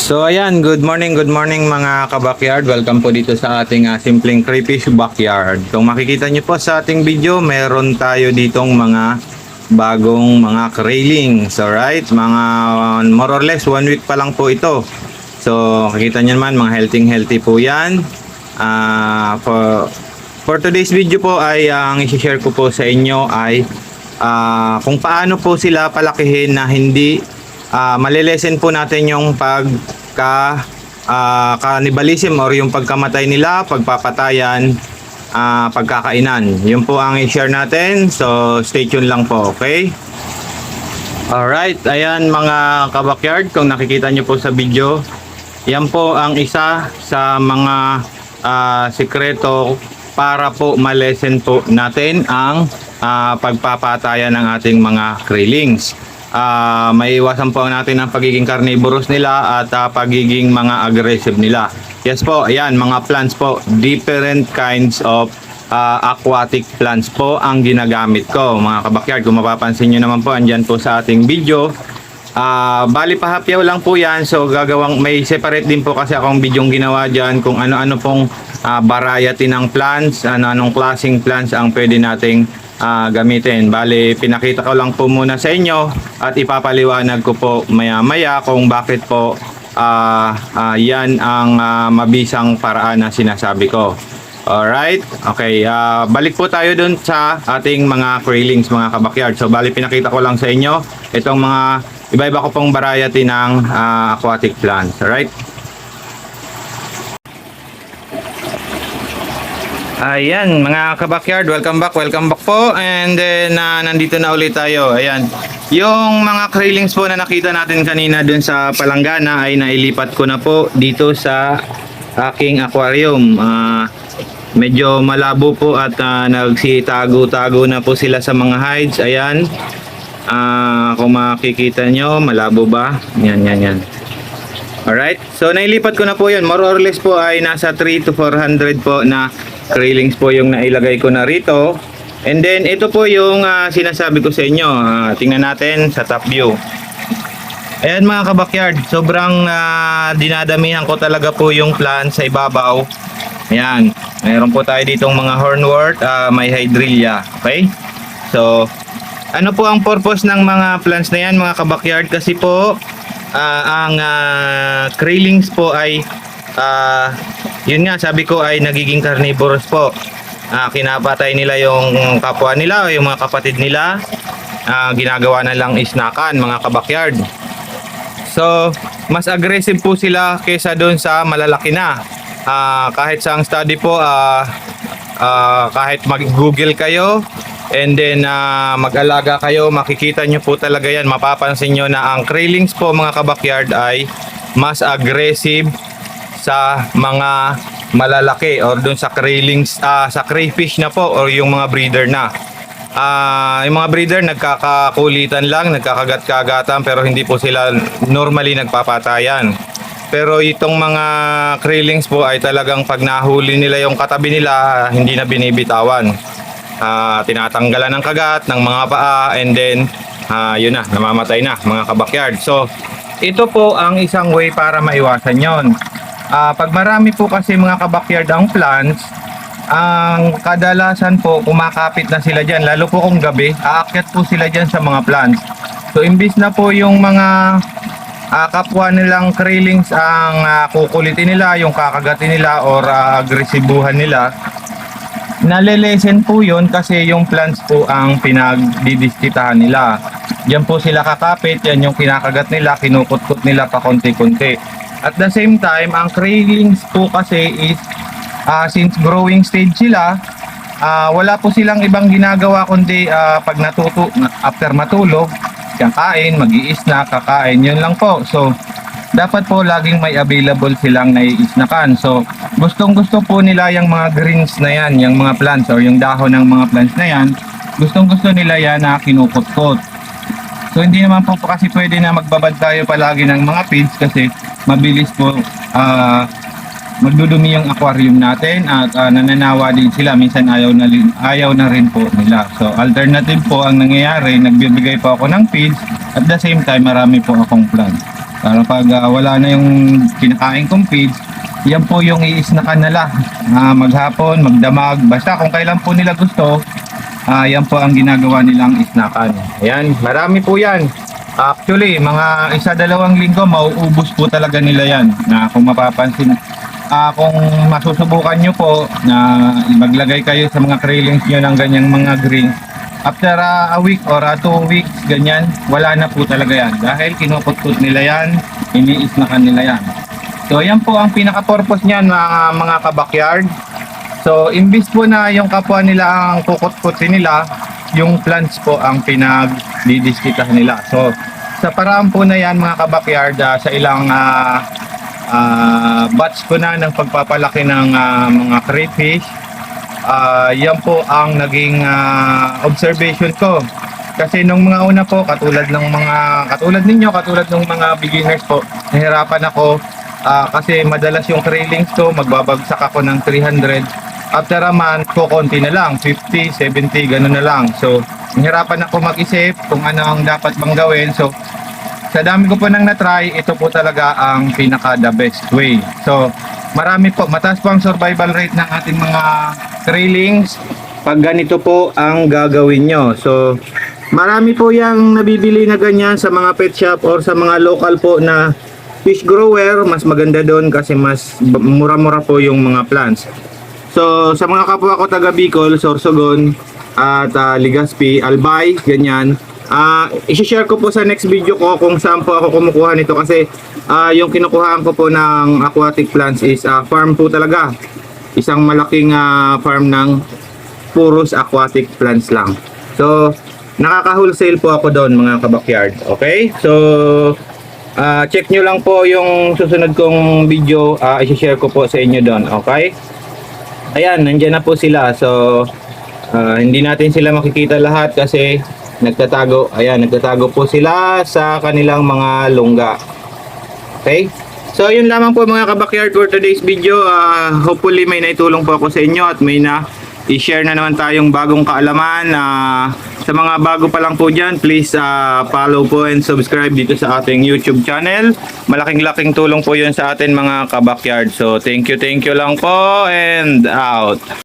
So ayan, good morning, good morning mga kabakyard. Welcome po dito sa ating uh, simpleng crayfish backyard. Kung makikita nyo po sa ating video, meron tayo ditong mga bagong mga krailings. Alright, mga uh, more or less one week pa lang po ito. So makikita nyo naman, mga healthy healthy po yan. Ah, for, for today's video po ay ah, ang i-share ko po sa inyo ay ah, kung paano po sila palakihin na hindi ah malilesen po natin yung pagka ah, cannibalism or yung pagkamatay nila, pagpapatayan, ah, pagkakainan. Yun po ang i-share natin. So, stay tuned lang po, okay? Alright, ayan mga kabakyard, kung nakikita nyo po sa video, yan po ang isa sa mga ah, sikreto para po malesen po natin ang ah, pagpapatayan ng ating mga krillings. Ah, may iwasan po natin ang pagiging carnivorous nila at ah, pagiging mga aggressive nila. Yes po, ayan mga plants po, different kinds of ah, aquatic plants po ang ginagamit ko mga kabakyard. Kung mapapansin nyo naman po, andyan po sa ating video. Ah, bali pahapyaw lang po yan. So gagawang may separate din po kasi akong bidyong ginawa diyan kung ano-ano pong ah, variety ng plants, ano-anong klaseng plants ang pwede nating ah, gamitin. Bali pinakita ko lang po muna sa inyo at ipapaliwanag ko po maya-maya kung bakit po ah, ah, yan ang ah, mabisang paraan na sinasabi ko. Alright, okay. ah, balik po tayo dun sa ating mga krillings, mga kabakyard. So, bali pinakita ko lang sa inyo itong mga iba-iba ko pong variety ng ah, aquatic plants. Alright? Ayan, mga kabakyard, welcome back, welcome back po. And then, ah, nandito na ulit tayo. Ayan. Yung mga krillings po na nakita natin kanina dun sa palanggana ay nailipat ko na po dito sa aking aquarium. Ah, medyo malabo po at ah, nagsitago-tago na po sila sa mga hides. Ayan. Ah, kung makikita nyo, malabo ba? Yan, yan, yan. Alright, so nailipat ko na po yun. More or less po ay nasa 3 to 400 po na krillings po yung nailagay ko na rito. And then ito po yung ah, sinasabi ko sa inyo. Ah, tingnan natin sa top view. Ayan mga kabakyard, sobrang ah, dinadamihan ko talaga po yung plant sa ibabaw. Ayan, mayroon po tayo ditong mga hornwort, ah, may hydrilla. Okay? So, ano po ang purpose ng mga plants na yan mga kabakyard? Kasi po, ah, ang ah, krillings po ay, ah, yun nga sabi ko ay nagiging carnivorous po. Ah, kinapatay nila yung kapwa nila o yung mga kapatid nila. Ah, ginagawa na lang isnakan mga kabakyard. So, mas aggressive po sila kaysa doon sa malalaki na. Ah, kahit sa ang study po, ah, ah, kahit mag-google kayo, and then ah, mag-alaga kayo, makikita nyo po talaga yan. Mapapansin nyo na ang krillings po mga kabakyard ay mas aggressive sa mga malalaki or doon sa krillings, ah, sa crayfish na po or yung mga breeder na. Ah, yung mga breeder nagkakakulitan lang, nagkakagat-kagatan pero hindi po sila normally nagpapatayan. Pero itong mga krillings po ay talagang pag nahuli nila yung katabi nila, hindi na binibitawan. Ah, tinatanggalan ng kagat ng mga paa and then ah, yun na, namamatay na mga kabakyard. So, ito po ang isang way para maiwasan yon. Ah, pag marami po kasi mga kabakyard ang plants, ang kadalasan po kumakapit na sila dyan lalo po kung gabi aakyat po sila dyan sa mga plants so imbis na po yung mga ah, kapwa nilang krillings ang ah, kukulitin nila yung kakagatin nila or ah, agresibuhan nila nalelesen po yun kasi yung plants po ang pinagdidiskitahan nila Diyan po sila kakapit, yan yung kinakagat nila, kinukutkot nila pa konti-konti. At the same time, ang krillings po kasi is ah, since growing stage sila, ah, wala po silang ibang ginagawa kundi ah, pag natuto, after matulog, kakain, mag-iisna, kakain, yun lang po. So, dapat po laging may available silang naiisnakan. So, gustong gusto po nila yung mga greens na yan, yung mga plants or yung dahon ng mga plants na yan, gustong gusto nila yan na kinukutkot. So hindi naman po kasi pwede na magbabad tayo palagi ng mga feeds kasi mabilis po ah, magdudumi yung aquarium natin at ah, nananawa din sila minsan ayaw na ayaw na rin po nila. So alternative po ang nangyayari, nagbibigay po ako ng feeds at the same time marami po akong plants. Para pag ah, wala na yung kinakain kong feeds, yan po yung iisnakan nila. Ah, maghapon, magdamag, basta kung kailan po nila gusto, ah, yan po ang ginagawa nilang isnakan. Ayan, marami po yan. Actually, mga isa dalawang linggo, mauubos po talaga nila yan. Na kung mapapansin, ah, kung masusubukan nyo po na maglagay kayo sa mga krillings nyo ng ganyang mga greens, after ah, a week or ah, two weeks, ganyan, wala na po talaga yan. Dahil kinupot-put nila yan, iniisnakan nila yan. So, yan po ang pinaka-purpose niyan mga, mga kabakyard. So, imbis po na yung kapwa nila ang kukot-kutin nila, yung plants po ang pinag-didiskitahan nila. So, sa paraan po na yan mga kabakyard, ah, sa ilang ah, ah, batch ko na ng pagpapalaki ng ah, mga crayfish, ah, yan po ang naging ah, observation ko. Kasi nung mga una po, katulad ng mga, katulad ninyo, katulad ng mga beginners po, nahirapan ako ah, kasi madalas yung trailings ko, magbabagsak ako ng 300. After a month, ko konti na lang, 50, 70, ganun na lang. So, nahirapan ako mag-isip kung ano ang dapat bang gawin. So, sa dami ko po nang na-try, ito po talaga ang pinaka the best way. So, marami po, mataas po ang survival rate ng ating mga trailings pag ganito po ang gagawin nyo. So, marami po yung nabibili na ganyan sa mga pet shop or sa mga local po na fish grower. Mas maganda doon kasi mas mura-mura po yung mga plants. So, sa mga kapwa ko taga Bicol, Sorsogon, at ah, Legazpi, Albay, ganyan. Ah, i-share ko po sa next video ko kung saan po ako kumukuha nito kasi ah, yung kinukuhaan ko po ng aquatic plants is ah, farm po talaga. Isang malaking ah, farm ng puros aquatic plants lang. So, nakaka-wholesale po ako doon mga kabakyard. Okay? So, ah, check nyo lang po yung susunod kong video. ah, i-share ko po sa inyo doon. Okay? Ayan, nandyan na po sila. So, ah, hindi natin sila makikita lahat kasi nagtatago. Ayan, nagtatago po sila sa kanilang mga lungga. Okay? So, yun lamang po mga kabakyard for today's video. Ah, hopefully may naitulong po ako sa inyo at may na i-share na naman tayong bagong kaalaman. Ah, sa mga bago pa lang po dyan, please ah, follow po and subscribe dito sa ating YouTube channel. Malaking-laking tulong po yun sa atin mga kabakyard. So, thank you, thank you lang po and out.